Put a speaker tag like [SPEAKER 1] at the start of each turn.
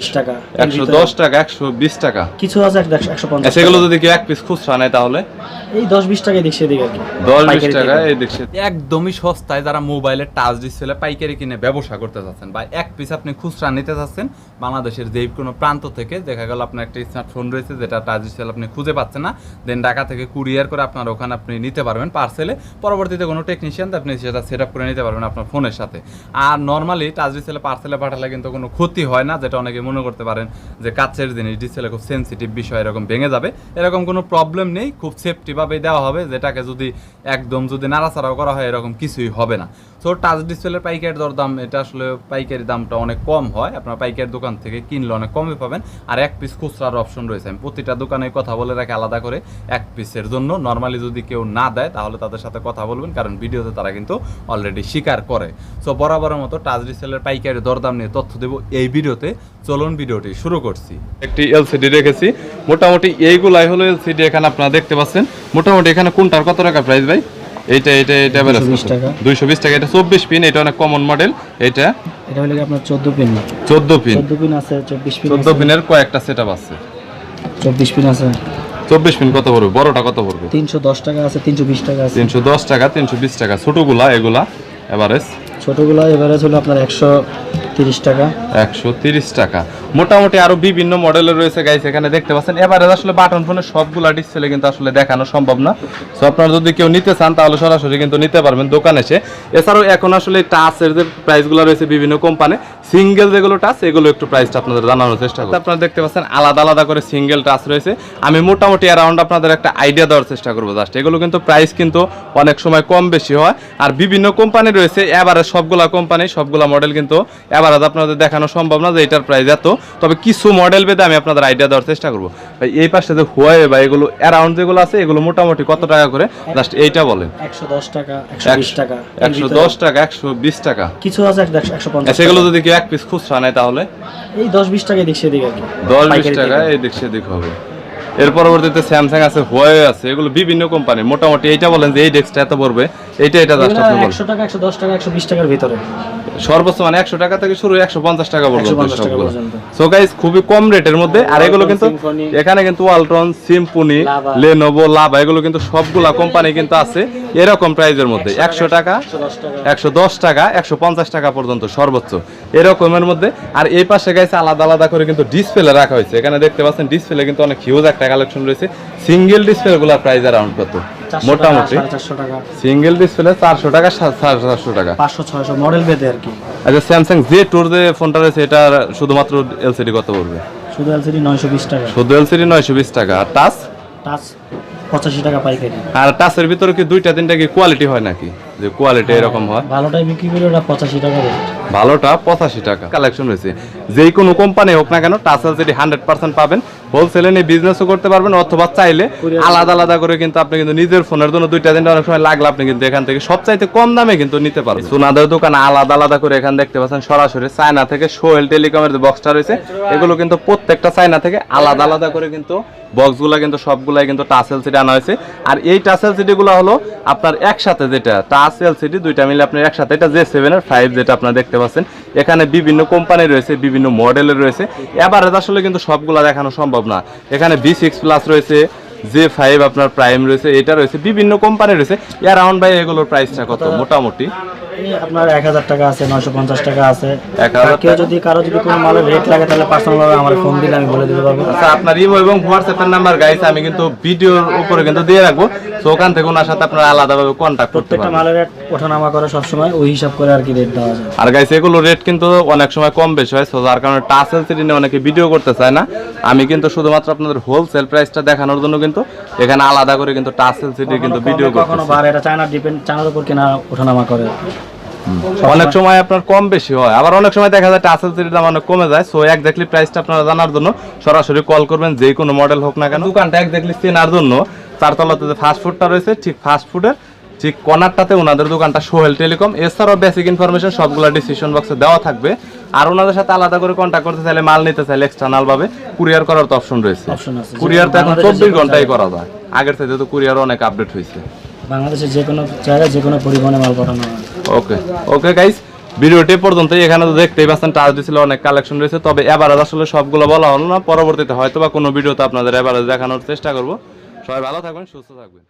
[SPEAKER 1] বিশ টাকা।
[SPEAKER 2] একশো দশ টাকা একশো বিশ টাকা।
[SPEAKER 1] কিছু আছে একশো একশো পঞ্চাশ
[SPEAKER 2] সেগুলো যদি কেউ এক পিস খুচরা নেয় তাহলে?
[SPEAKER 1] এই দশ বিশ টাকা দেখছে এদিকে
[SPEAKER 2] দশ বিশ টাকা এই দেখছে একদমই সস্তায় যারা মোবাইলের টাচ ডিসপ্লে পাইকারি কিনে ব্যবসা করতে চাচ্ছেন বা এক পিস আপনি খুচরা নিতে চাচ্ছেন বাংলাদেশের যে কোনো প্রান্ত থেকে দেখা গেল আপনার একটা স্মার্টফোন রয়েছে যেটা টাচ ডিসপ্লে আপনি খুঁজে পাচ্ছেন না দেন ঢাকা থেকে কুরিয়ার করে আপনার ওখানে আপনি নিতে পারবেন পার্সেলে পরবর্তীতে কোনো টেকনিশিয়ান আপনি সেটা সেট আপ করে নিতে পারবেন আপনার ফোনের সাথে। আর নর্মালি টাচ ডিসপ্লে পার্সেলে পাঠালে কিন্তু কোনো ক্ষতি হয় না যেটা অনেকে মনে করতে পারেন যে কাছের জিনিস ডিসপ্লে খুব সেন্সিটিভ বিষয়, এরকম ভেঙে যাবে। এরকম কোনো প্রবলেম নেই, খুব সেফটিভাবেই দেওয়া হবে, যেটাকে যদি একদম যদি নাড়াচাড়াও করা হয়, এরকম কিছুই হবে না। সো টাচ ডিসপ্লের পাইকারি দরদাম, এটা আসলে পাইকারি দামটা অনেক কম হয়। আপনার পাইকারি দোকান থেকে কিনলে অনেক কমে পাবেন। আর এক পিস খুচরার অপশন রয়েছে। আমি প্রতিটা দোকানে কথা বলে রাখি আলাদা করে এক পিসের জন্য। নর্মালি যদি কেউ না দেয়, তাহলে তাদের সাথে কথা বলবেন, কারণ ভিডিওতে তারা কিন্তু অলরেডি স্বীকার করে। সো বরাবরের মতো টাচ ডিসপ্লের পাইকারি দরদাম নিয়ে তথ্য দেবো এই ভিডিওতে। চলুন ভিডিওটি শুরু করছি। একটি এলসিডি রেখেছি। মোটামুটি এইগুলাই হলো এলসিডি এখানে আপনারা দেখতে পাচ্ছেন। মোটামুটি এখানে কোনটার কত টাকা প্রাইস ভাই? এইটা এটা এটা
[SPEAKER 1] 220 টাকা।
[SPEAKER 2] দুইশো বিশ টাকা এটা চব্বিশ পিন এটা অনেক কমন মডেল এটা
[SPEAKER 1] এটা হলো কি আপনার চোদ্দ পিন
[SPEAKER 2] চোদ্দ পিন
[SPEAKER 1] চোদ্দ পিন আছে চব্বিশ পিন
[SPEAKER 2] চোদ্দ পিনের কয়েকটা সেট আছে।
[SPEAKER 1] চব্বিশ পিন আছে।
[SPEAKER 2] চব্বিশ পিন কত পড়বে? বড়টা কত পড়বে?
[SPEAKER 1] তিনশো দশ টাকা আছে তিনশো বিশ টাকা আছে।
[SPEAKER 2] তিনশো দশ টাকা তিনশো বিশ টাকা। ছোটগুলা এগুলা এভারেজ
[SPEAKER 1] ছোটগুলা এভারেজ হলো আপনার একশো তিরিশ টাকা।
[SPEAKER 2] একশো তিরিশ টাকা। মোটামুটি আরও বিভিন্ন মডেলের রয়েছে গাইস এখানে দেখতে পাচ্ছেন। এবারে আসলে বাটন ফোনের সবগুলা ডিসপ্লে কিন্তু আসলে দেখানো সম্ভব না। সো আপনারা যদি কেউ নিতে চান, তাহলে সরাসরি কিন্তু নিতে পারবেন দোকানে এসে। এছাড়াও এখন আসলে টাচের যে প্রাইসগুলো রয়েছে বিভিন্ন কোম্পানি সিঙ্গেল যেগুলো টাচ এগুলো একটু প্রাইসটা আপনাদের জানানোর চেষ্টা করব আপনারা দেখতে পাচ্ছেন আলাদা আলাদা করে সিঙ্গেল টাচ রয়েছে। আমি মোটামুটি অ্যারাউন্ড আপনাদের একটা আইডিয়া দেওয়ার চেষ্টা করব জাস্ট এগুলো কিন্তু প্রাইস কিন্তু অনেক সময় কম বেশি হয়। আর বিভিন্ন কোম্পানি রয়েছে এবারে সবগুলা কোম্পানি সবগুলা মডেল কিন্তু এবারে আপনাদের দেখানো সম্ভব না যে এটার প্রাইস এত। তবে কিছু মডেল বেঁধে আমি আপনাদের আইডিয়া দেওয়ার চেষ্টা করব। ভাই এই পাশে যে হুয়াওয়ে বা এগুলো অ্যারাউন্ড যেগুলো আছে এগুলো মোটামুটি কত টাকা করে? জাস্ট এইটা বলেন।
[SPEAKER 1] একশো দশ টাকা একশো বিশ টাকা
[SPEAKER 2] একশো দশ টাকা একশো বিশ টাকা।
[SPEAKER 1] কিছু আছে একশো- পঞ্চাশ
[SPEAKER 2] সেগুলো যদি কেউ এক পিস খুচরা নেয় তাহলে?
[SPEAKER 1] এই দশ বিশ টাকায় দেখছে এদিকে
[SPEAKER 2] দশ বিশ টাকা। এই দিক সেদিক হবে। এর পরবর্তীতে স্যামসাং আছে হুয়াওয়ে আছে এগুলো বিভিন্ন কোম্পানি মোটামুটি এইটা বলেন যে এই ডেস্কটা এত পড়বে। এইটা এটা জাস্ট আপনি
[SPEAKER 1] এগুলো
[SPEAKER 2] বলেন।
[SPEAKER 1] একশো টাকা একশো দশ টাকা একশো বিশ টাকার ভিতরে।
[SPEAKER 2] সর্বোচ্চ মানে একশো টাকা থেকে শুরু একশো পঞ্চাশ টাকা পর্যন্ত
[SPEAKER 1] 150 টাকা পর্যন্ত।
[SPEAKER 2] সো গাইস খুবই কম রেটের মধ্যে। আর এগুলো কিন্তু এখানে কিন্তু ওয়ালটন সিম্পনি। লেনোভো লাভা এগুলো কিন্তু সবগুলা কোম্পানি কিন্তু আছে এরকম প্রাইজের মধ্যে। একশো টাকা
[SPEAKER 1] একশো দশ টাকা।
[SPEAKER 2] একশো দশ টাকা পর্যন্ত সর্বোচ্চ। এরকমের মধ্যে। আর এই পাশে গাইছে আলাদা আলাদা করে কিন্তু ডিসপ্লে রাখা হয়েছে। এখানে দেখতে পাচ্ছেন ডিসপ্লে কিন্তু অনেক হিউজ একটা কালেকশন রয়েছে। সিঙ্গেল ডিসপ্লে গুলা প্রাইস অ্যারাউন্ড কত? মোটামুটি। সিঙ্গেল ডিসপ্লে চারশো টাকা সাড়ে চারশো টাকা।
[SPEAKER 1] পাঁচশো ছয়শো মডেল বেঁধে আর কি।
[SPEAKER 2] আচ্ছা স্যামসাং টুর যে ফোনটা রয়েছে এটা শুধুমাত্র এলসিডি কত পড়বে?
[SPEAKER 1] শুধু এলসিডি নয়শো বিশ টাকা।
[SPEAKER 2] শুধু এলসিডি নয়শো বিশ টাকা। আর টাচ
[SPEAKER 1] টাচ পঁচাশি টাকা পাইকারি।
[SPEAKER 2] আর টাচের ভিতরে কি দুইটা তিনটা কি কোয়ালিটি হয় নাকি? যে কোয়ালিটি এরকম হয়।
[SPEAKER 1] ভালোটাই বিক্রি করে ওটা পঁচাশি টাকা রেট
[SPEAKER 2] ভালোটা পঁচাশি টাকা কালেকশন রয়েছে। যেই কোনো কোম্পানি হোক না কেন টাচ এলসিডি হান্ড্রেড পার্সেন্ট পাবেন হোলসেলে নিয়ে বিজনেসও করতে পারবেন অথবা চাইলে আলাদা আলাদা করে কিন্তু আপনি কিন্তু নিজের ফোনের জন্য দুইটা তিনটা অনেক সময় লাগলে আপনি কিন্তু এখান থেকে সবচাইতে কম দামে কিন্তু নিতে পারবেন। সোনাদের দোকান আলাদা আলাদা করে এখানে দেখতে পাচ্ছেন সরাসরি চায়না থেকে সোহেল টেলিকমের যে বক্সটা রয়েছে এগুলো কিন্তু প্রত্যেকটা চায়না থেকে আলাদা আলাদা করে কিন্তু বক্সগুলা কিন্তু সবগুলাই কিন্তু টাচ এলসিডি আনা হয়েছে। আর এই টাচ এলসিডি গুলো হলো আপনার একসাথে যেটা টাচ এলসিডি দুইটা মিলে আপনার একসাথে এটা জে সেভেন এর ফাইভ যেটা আপনার দেখতে পাচ্ছেন। এখানে বিভিন্ন কোম্পানি রয়েছে, বিভিন্ন মডেলের রয়েছে। এবারে আসলে কিন্তু সবগুলা দেখানো সম্ভব না। এখানে বি সিক্স প্লাস রয়েছে জে ফাইভ আপনার প্রাইম রয়েছে এটা রয়েছে বিভিন্ন কোম্পানি রয়েছে। অ্যারাউন্ড বাই এগুলোর প্রাইসটা কত? মোটামুটি।
[SPEAKER 1] আপনার এক হাজার টাকা আছে নয়শো পঞ্চাশ টাকা আছে।
[SPEAKER 2] 1000
[SPEAKER 1] আর কেউ যদি কারও যদি কোনো মালের রেট লাগে তাহলে পার্সোনাল আমার ফোন দিলে আমি বলে দিতে পারব।
[SPEAKER 2] আচ্ছা আপনার ইমো এবং হোয়াটসঅ্যাপের নাম্বার গাইস আমি কিন্তু ভিডিওর উপরে কিন্তু দিয়ে রাখব। তো ওখান থেকে ওনার সাথে আপনারা আলাদাভাবে কন্ট্যাক্ট করতে
[SPEAKER 1] প্রত্যেকটা মালের রেট ওঠানামা করে সবসময় ওই হিসাব করে আর কি রেট দেওয়া যায়।
[SPEAKER 2] আর গাইস এগুলো রেট কিন্তু অনেক সময় কম বেশি হয় সো যার কারণে টাচ এলসিডি নিয়ে অনেকে ভিডিও করতে চায় না। আমি কিন্তু শুধুমাত্র আপনাদের হোলসেল প্রাইসটা দেখানোর জন্য কিন্তু এখানে আলাদা করে কিন্তু টাচ এলসিডি কিন্তু ভিডিও
[SPEAKER 1] কখনো বার এটা চায়না ডিপেন্ড চায়নার উপর কেনা ওঠানামা করে।
[SPEAKER 2] অনেক সময় আপনার কম বেশি হয়। আবার অনেক সময় দেখা যায় টাসেল সিটির দাম অনেক কমে যায়। সো এক্স্যাক্টলি প্রাইসটা আপনারা জানার জন্য সরাসরি কল করবেন যে কোনো মডেল হোক না কেন। দোকানটা এক্স্যাক্টলি চেনার জন্য। চারতলাতে যে ফাস্ট ফুডটা রয়েছে ঠিক ফাস্ট ফুডের ঠিক কর্নারটাতে ওনাদের দোকানটা সোহেল টেলিকম। এছাড়াও বেসিক ইনফরমেশন সবগুলো ডিসিশন বক্সে দেওয়া থাকবে। আর ওনাদের সাথে আলাদা করে কন্ট্যাক্ট করতে চাইলে মাল নিতে চাইলে এক্সটার্নাল ভাবে কুরিয়ার করার তো অপশন রয়েছে। কুরিয়ার তো এখন চব্বিশ
[SPEAKER 1] যে
[SPEAKER 2] ঘন্টাই করা যায়। আগের থেকে তো কুরিয়ার অনেক আপডেট হয়েছে।
[SPEAKER 1] বাংলাদেশের যে কোনো জায়গায় যে কোনো পরিবহনে মাল পাঠানো
[SPEAKER 2] ওকে ওকে গাইস ভিডিওটি পর্যন্ত এখানে তো দেখতেই পাচ্ছেন টাচ ডিসপ্লে অনেক কালেকশন রয়েছে। তবে এভারেজ আসলে সবগুলো বলা হলো না। পরবর্তীতে হয়তো বা কোনো ভিডিওতে আপনাদের এভারেজ দেখানোর চেষ্টা করব। সবাই ভালো থাকবেন সুস্থ থাকবেন।